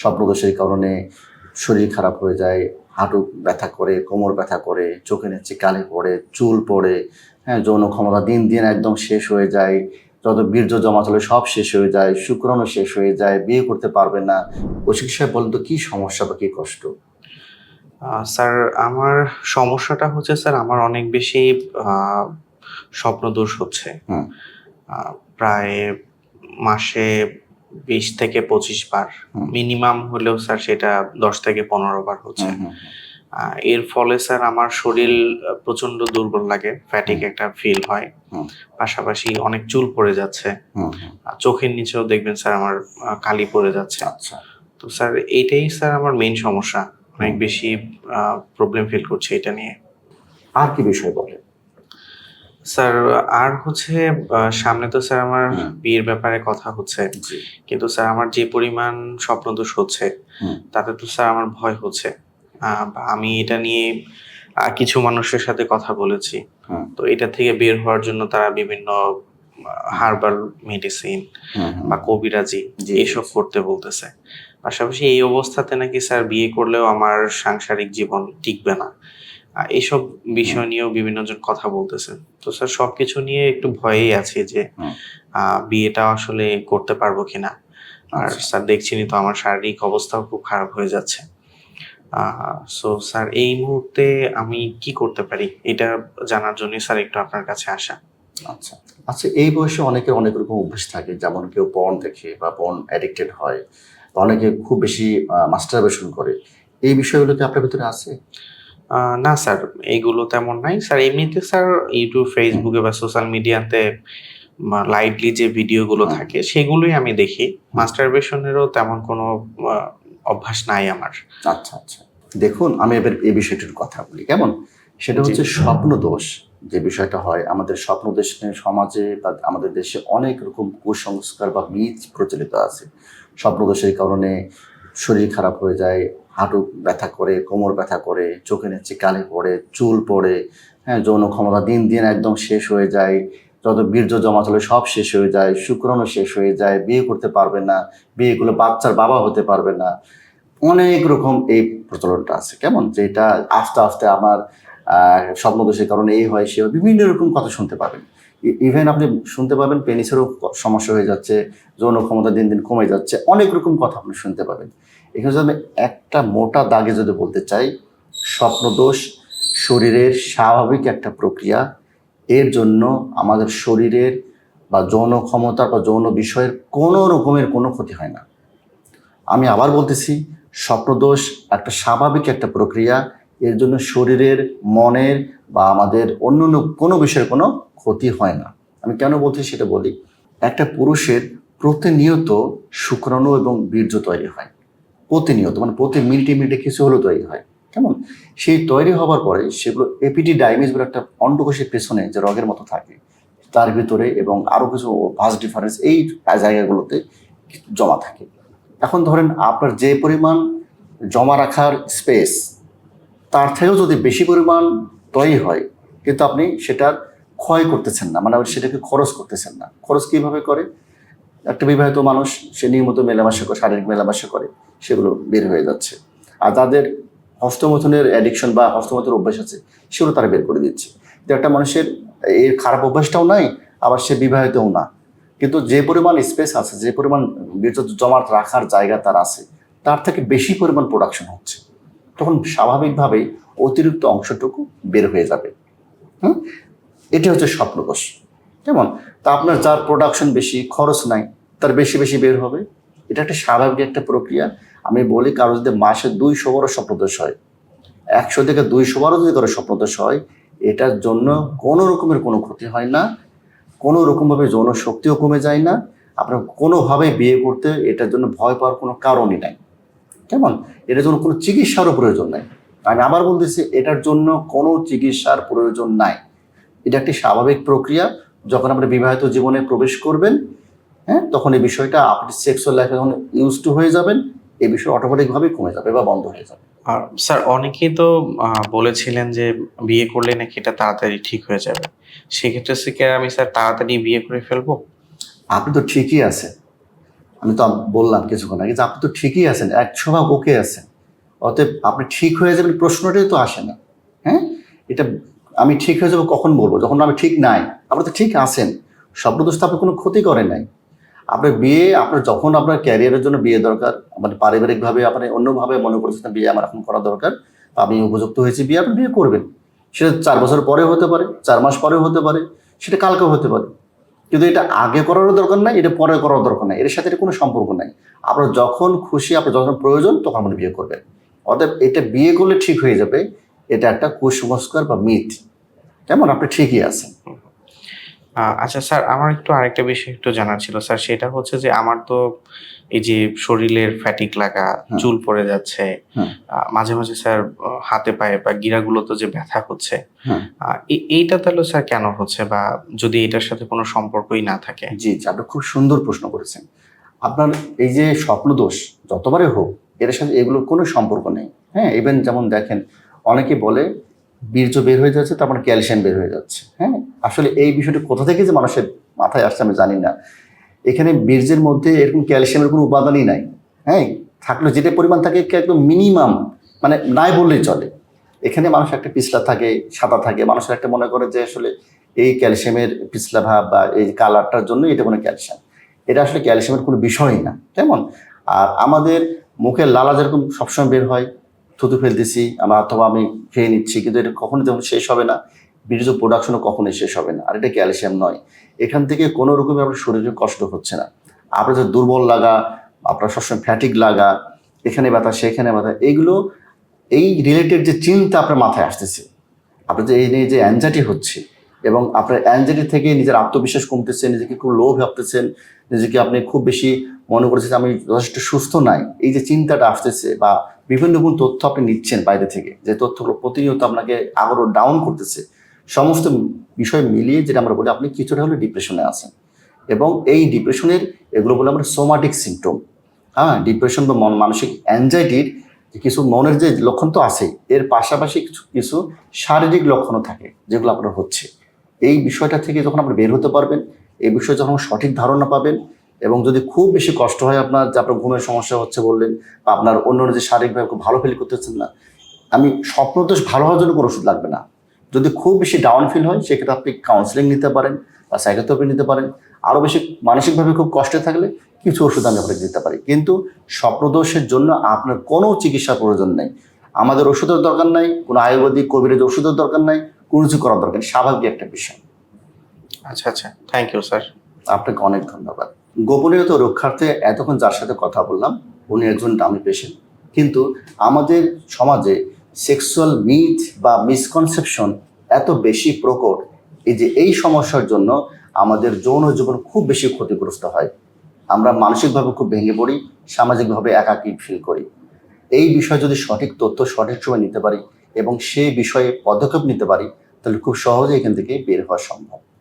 স্বপ্নদোষের কারণে শরীর খারাপ হয়ে যায় হাঁটু ব্যথা করে কোমর ব্যথা করে চোখে নিচ্ছে কালে পড়ে চুল পড়ে হ্যাঁ যৌন ক্ষমতা দিন দিন একদম শেষ হয়ে যায়। যত বীর্য জমা চলে সব শেষ হয়ে যায় শুক্রাণু শেষ হয়ে যায় বিয়ে করতে পারবে না। ওই চিকিৎসায় বলেন তো কী সমস্যা বা কী কষ্ট? স্যার আমার সমস্যাটা হচ্ছে স্যার আমার অনেক বেশি স্বপ্নদোষ হচ্ছে। প্রায় মাসে বিশ থেকে পঁচিশ বার মিনিমাম হলেও স্যার সেটা দশ থেকে পনেরো বার হচ্ছে। এর ফলে স্যার আমার শরীর প্রচণ্ড দুর্বল লাগে ফ্যাটিক একটা ফিল হয়। পাশাপাশি অনেক চুল পড়ে যাচ্ছে। চোখের নিচেও দেখবেন স্যার আমার কালি পড়ে যাচ্ছে। আচ্ছা। তো স্যার এটাই স্যার আমার মেইন সমস্যা। অনেক বেশি প্রবলেম ফিল করছে এটা নিয়ে। আর কি বিষয় বলে? স্যার আর হচ্ছে আহ, সামনে তো স্যার আমার হুম। বিয়ের ব্যাপারে কথা হচ্ছে জি কিন্তু স্যার আমার যে পরিমাণ স্বপ্নদোষ হচ্ছে হুম। তাতে তো স্যার আমার ভয় হচ্ছে আহ, বা আমি এটা নিয়ে আহ, কিছু মানুষের সাথে কথা বলেছি হুম। তো এটা থেকে বের হওয়ার জন্য তারা বিভিন্ন হার্বাল মেডিসিন হুম, হুম। বা কবিরাজি জি। এসব করতে বলতেছে পাশাপাশি এই অবস্থাতে নাকি স্যার বিয়ে করলেও আমার সাংসারিক জীবন টিকবে না এইসব বিষয় নিয়েও বিভিন্ন জন কথা বলতেছে। তো স্যার সবকিছু নিয়ে একটু ভয়েই আছে যে বিয়েটা আসলে করতে পারব কিনা? আর আচ্ছা। স্যার দেখছিনি তো আমার শারীরিক অবস্থাও খুব খারাপ হয়ে যাচ্ছে। সো স্যার এই মুহূর্তে আমি কি করতে পারি? এটা জানার জন্য স্যার একটু আপনার কাছে আসা। আচ্ছা। আচ্ছা এই বয়সে অনেকের অনেক রকম অভ্যাস থাকে যেমন কেউ পর্ন দেখে বা পর্ন অ্যাডিক্টেড হয় অনেকে খুব বেশি মাস্টারবেশন করে। এই বিষয়গুলো কি আপনার ভিতরে আছে? না স্যার এইগুলো তেমন নাই। স্যার এমনিতে স্যার ইউটিউব ফেসবুকে বা সোশ্যাল মিডিয়াতে লাইটলি যে ভিডিওগুলো থাকে সেগুলোই আমি দেখি। মাস্টারবেশনেরও তেমন কোনো অভ্যাস নাই আমার। আচ্ছা আচ্ছা। দেখুন আমি এবার এই বিষয়টির কথা বলি কেমন? সেটা হচ্ছে স্বপ্ন দোষ যে বিষয়টা হয়। আমাদের স্বপ্ন দোষ নিয়ে সমাজে বা আমাদের দেশে অনেক রকম কুসংস্কার বা মিথ প্রচলিত আছে। স্বপ্ন দোষের কারণে শরীর খারাপ হয়ে যায়, হাঁটু ব্যথা করে, কোমর ব্যথা করে, চোখে নিচ্ছে কালে পড়ে, চুল পড়ে হ্যাঁ যৌন ক্ষমতা দিন দিন একদম শেষ হয়ে যায়, যত বীর্য জমা চলে সব শেষ হয়ে যায় শুক্রাণু শেষ হয়ে যায়, বিয়ে করতে পারবে না বিয়ে করলে বাচ্চার বাবা হতে পারবে না। অনেক রকম এই প্রচলনটা আছে, কেমন? যেটা আস্তে আস্তে আমার স্বপ্নদোষের কারণে এই হয়, সে বিভিন্ন রকম কথা শুনতে পাবেন। ইভেন আপনি শুনতে পাবেন, পেনিসেরও সমস্যা হয়ে যাচ্ছে, যৌন ক্ষমতা দিন দিন কমে যাচ্ছে, অনেক রকম কথা আপনি শুনতে পাবেন। এখানে যদি আমি একটা মোটা দাগে যদি বলতে চাই, স্বপ্নদোষ শরীরের স্বাভাবিক একটা প্রক্রিয়া। এর জন্য আমাদের শরীরের বা যৌন ক্ষমতা বা যৌন বিষয়ের কোনো রকমের কোনো ক্ষতি হয় না। আমি আবার বলতেছি, স্বপ্নদোষ একটা স্বাভাবিক একটা প্রক্রিয়া এর জন্য শরীরের, মনের বা আমাদের অন্য অন্য কোনো বিষয়ের কোনো ক্ষতি হয় না। আমি কেন বলছি সেটা বলি। একটা পুরুষের প্রতিনিয়ত শুক্রাণু এবং বীর্য তৈরি হয়। প্রতিনিয়ত মানে প্রতি মিনিটে মিনিটে কিছু হলেও তৈরি হয়। কেমন? সেই তৈরি হওয়ার পরে সেগুলো এপিডিডাইমিস বলে একটা অন্ডকোষের পেছনে যে রগের মতো থাকে, তার ভিতরে এবং আরও কিছু ভাস ডিফারেন্স এই জায়গাগুলোতে জমা থাকে। এখন ধরেন আপনার যে পরিমাণ জমা রাখার স্পেস তার থেকেও যদি বেশি পরিমাণ তৈরি হয়, কিন্তু আপনি সেটার ক্ষয় করতেছেন না মানে সেটাকে খরচ করতেছেন না। খরচ কীভাবে করে? একটা বিবাহিত মানুষ, সে নিয়মিত মেলামেশা করে, শারীরিক মেলামেশা করে, সেগুলো বের হয়ে যাচ্ছে। আর যাদের হস্তমথনের অ্যাডিকশন বা হস্তমথনের অভ্যাস আছে, সেগুলো তারা বের করে দিচ্ছে। তো একটা মানুষের এর খারাপ অভ্যাসটাও নাই, আবার সে বিবাহিতও না। কিন্তু যে পরিমাণ স্পেস আছে, যে পরিমাণ বীর্য জমা রাখার জায়গা তার আছে, তার থেকে বেশি পরিমাণ প্রোডাকশন হচ্ছে। তখন স্বাভাবিকভাবেই অতিরিক্ত অংশটুকু বের হয়ে যাবে। হুম? এটি হচ্ছে স্বপ্নদোষ কেমন? তা আপনার যার প্রোডাকশন বেশি, খরচ নাই, তার বেশি বেশি বের হবে। এটা একটা স্বাভাবিক একটা প্রক্রিয়া। আমি বলি কারও যদি মাসে দুইশো বড় স্বপ্নদোষ হয়, একশো থেকে দুইশো বারো যদি কারও স্বপ্নদোষ হয়, এটার জন্য কোনো রকমের কোনো ক্ষতি হয় না। কোনো রকমভাবে যৌন শক্তিও কমে যায় না। আপনার কোনোভাবে বিয়ে করতে এটার জন্য ভয় পাওয়ার কোনো কারণই নাই। কেমন? এটার জন্য কোনো চিকিৎসারও প্রয়োজন নাই। আমি আবার বলতেছি এটার জন্য কোনো চিকিৎসার প্রয়োজন নাই। এটা একটি স্বাভাবিক প্রক্রিয়া। যখন আপনি বিবাহিত জীবনে প্রবেশ করবেন হ্যাঁ তখন এই বিষয়টা আপনি সেক্সুয়াল লাইফে যখন ইউজ টু হয়ে যাবেন এই বিষয় অটোমেটিকভাবে কমে যাবে বা বন্ধ হয়ে যাবে। আর স্যার অনেকেই তো বলেছিলেন যে বিয়ে করলে নাকি এটা তাড়াতাড়ি ঠিক হয়ে যাবে। সেক্ষেত্রে আমি স্যার তাড়াতাড়ি বিয়ে করে ফেলব? আপনি তো ঠিকই আছেন। আমি তো বললাম কিছুক্ষণ আগে যে আপনি তো ঠিকই আছেন একশো ভাগ ওকে আছেন। অতএব আপনি ঠিক হয়ে যাবেন প্রশ্নটাই তো আসে না। হ্যাঁ? এটা আমি ঠিক হয়ে যাব কখন বলব? যখন আমি ঠিক নাই, আপনি তো ঠিক আছেন। স্বপ্নদোষ তো কোনো ক্ষতি করে নাই। আপনার বিয়ে, আপনার যখন আপনার ক্যারিয়ারের জন্য বিয়ে দরকার মানে পারিবারিকভাবে আপনি অন্যভাবে মনে করছেন বিয়ে আমার এখন করা দরকার আমি উপযুক্ত হয়েছি, বিয়ে আপনি বিয়ে করবেন। সেটা চার বছর পরে হতে পারে, চার মাস পরেও হতে পারে, সেটা কালকেও হতে পারে। কিন্তু এটা আগে করারও দরকার নাই, এটা পরে করার দরকার নাই, এর সাথে কোনো সম্পর্ক নাই। আপনার যখন খুশি, আপনার যখন প্রয়োজন, তখন আপনি বিয়ে করবেন। অতএব এটা বিয়ে করলে ঠিক হয়ে যাবে, এটা একটা কুসংস্কার বা মিথ। কেমন? আপনি ঠিকই আছেন। আচ্ছা স্যার আমার একটু আরেকটা বিষয় একটু জানার ছিল। স্যার সেটা হচ্ছে যে আমার তো এই যে শরীরের ফ্যাটিক লাগা চুল পড়ে যাচ্ছে মাঝে মাঝে স্যার হাতে পায়ে বা গিরাগুলোতে যে ব্যথা হচ্ছে এইটা তাহলে স্যার কেন হচ্ছে? বা যদি এটার সাথে কোনো সম্পর্কই না থাকে? জি জি আপনি খুব সুন্দর প্রশ্ন করেছেন। আপনার এই যে স্বপ্নদোষ যতবারই হোক এর সাথে এগুলোর কোনো সম্পর্ক নেই। হ্যাঁ ইভেন যেমন দেখেন অনেকে বলে বীর্য বের হয়ে যাচ্ছে, তার মানে ক্যালসিয়াম বের হয়ে যাচ্ছে। হ্যাঁ? আসলে এই বিষয়টা কোথা থেকে যে মানুষের মাথায় আসছে আমি জানি না। এখানে বীর্যের মধ্যে এরকম ক্যালসিয়ামের কোনো উপাদানই নাই। হ্যাঁ? থাকলে যেটা পরিমাণ থাকে, একে একদম মিনিমাম মানে নাই বললেই চলে। এখানে মানুষ একটা পিছলা থাকে, সাদা থাকে। মানুষের একটা মনে করে যে আসলে এই ক্যালসিয়ামের পিছলা ভাব বা এই কালারটার জন্য এটা কোনো ক্যালসিয়াম। এটা আসলে ক্যালসিয়ামের কোনো বিষয়ই না। কেমন? আর আমাদের মুখের লালা যেরকম সবসময় বের হয় থুতু ফেলতেছি আমরা অথবা আমি খেয়ে নিচ্ছি, কিন্তু এটা কখনো যেমন শেষ হবে না বীর্য প্রোডাকশনও কখনোই শেষ হবে না। আর এটা ক্যালসিয়াম নয়। এখান থেকে কোনো রকমই আপনার শরীরে কষ্ট হচ্ছে না। আপনার যে দুর্বল লাগা, আপনার সবসময় ফ্যাটিক লাগা, এখানে ব্যথা, সেখানে ব্যথা এইগুলো এই রিলেটেড যে চিন্তা আপনার মাথায় আসতেছে। আপনার যে এই নিয়ে যে অ্যাংজাইটি হচ্ছে এবং আপনার অ্যাংজাইটি থেকে নিজের আত্মবিশ্বাস কমতেছে, নিজেকে খুব লো ভাবতেছেন, নিজেকে আপনি খুব বেশি মনে করছেন আমি যথেষ্ট সুস্থ নাই। এই যে চিন্তাটা আসতেছে বা বিভিন্ন রকম তথ্য আপনি নিচ্ছেন বাইরে থেকে, যে তথ্যগুলো প্রতিনিয়ত আপনাকে আবারও ডাউন করতেছে, সমস্ত বিষয় মিলিয়ে যেটা আমরা বলি, আপনি কিছুটা হলে ডিপ্রেশনে আছেন। এবং এই ডিপ্রেশনের এগুলো বলে আমরা সোমাটিক সিমটম হ্যাঁ ডিপ্রেশন বা মন, মানসিক অ্যাংজাইটির কিছু মনের যে লক্ষণ তো আছেই, এর পাশাপাশি কিছু কিছু শারীরিক লক্ষণও থাকে, যেগুলো আপনার হচ্ছে। এই বিষয়টা থেকে যখন আপনি বের হতে পারবেন, এই বিষয়ে যখন সঠিক ধারণা পাবেন এবং যদি খুব বেশি কষ্ট হয় আপনার যে আপনার ঘুমের সমস্যা হচ্ছে বললেন বা আপনার অন্য যে শারীরিকভাবে খুব ভালো ফিল করতেছেন না আমি স্বপ্ন স্বপ্নদোষ ভালো হওয়ার জন্য কোনো ওষুধ লাগবে না। যদি খুব বেশি ডাউন ফিল হয় সেক্ষেত্রে আপনি কাউন্সিলিং নিতে পারেন বা সাইকোথেরাপি নিতে পারেন। আরও বেশি মানসিকভাবে খুব কষ্টে থাকলে কিছু ওষুধ আমি আপনাকে দিতে পারি। কিন্তু স্বপ্নদোষের জন্য আপনার কোনো চিকিৎসার প্রয়োজন নেই। আমাদের ওষুধের দরকার নাই কোনো আয়ুর্বেদিক কবিরাজ ওষুধের দরকার নাই কোনো কিছু করার দরকার স্বাভাবিক একটা বিষয়। আচ্ছা আচ্ছা। থ্যাংক ইউ স্যার আপনাকে অনেক ধন্যবাদ। গোপনীয়তা রক্ষার্থে এতক্ষণ যার সাথে কথা বললাম, উনি একজন দামি পেশেন্ট কিন্তু আমাদের সমাজে সেক্সুয়াল মিথ বা মিসকনসেপশন এত বেশি প্রকট, এই যে এই সমস্যার জন্য আমাদের যৌন জীবন খুব বেশি ক্ষতিগ্রস্ত হয়। আমরা মানসিকভাবে খুব ভেঙে পড়ি, সামাজিকভাবে একাকী ফিল করি। এই বিষয়ে যদি সঠিক তথ্য সঠিক সময় নিতে পারি এবং সেই বিষয়ে পদক্ষেপ নিতে পারি, তাহলে খুব সহজে এখান থেকে বের হওয়া সম্ভব।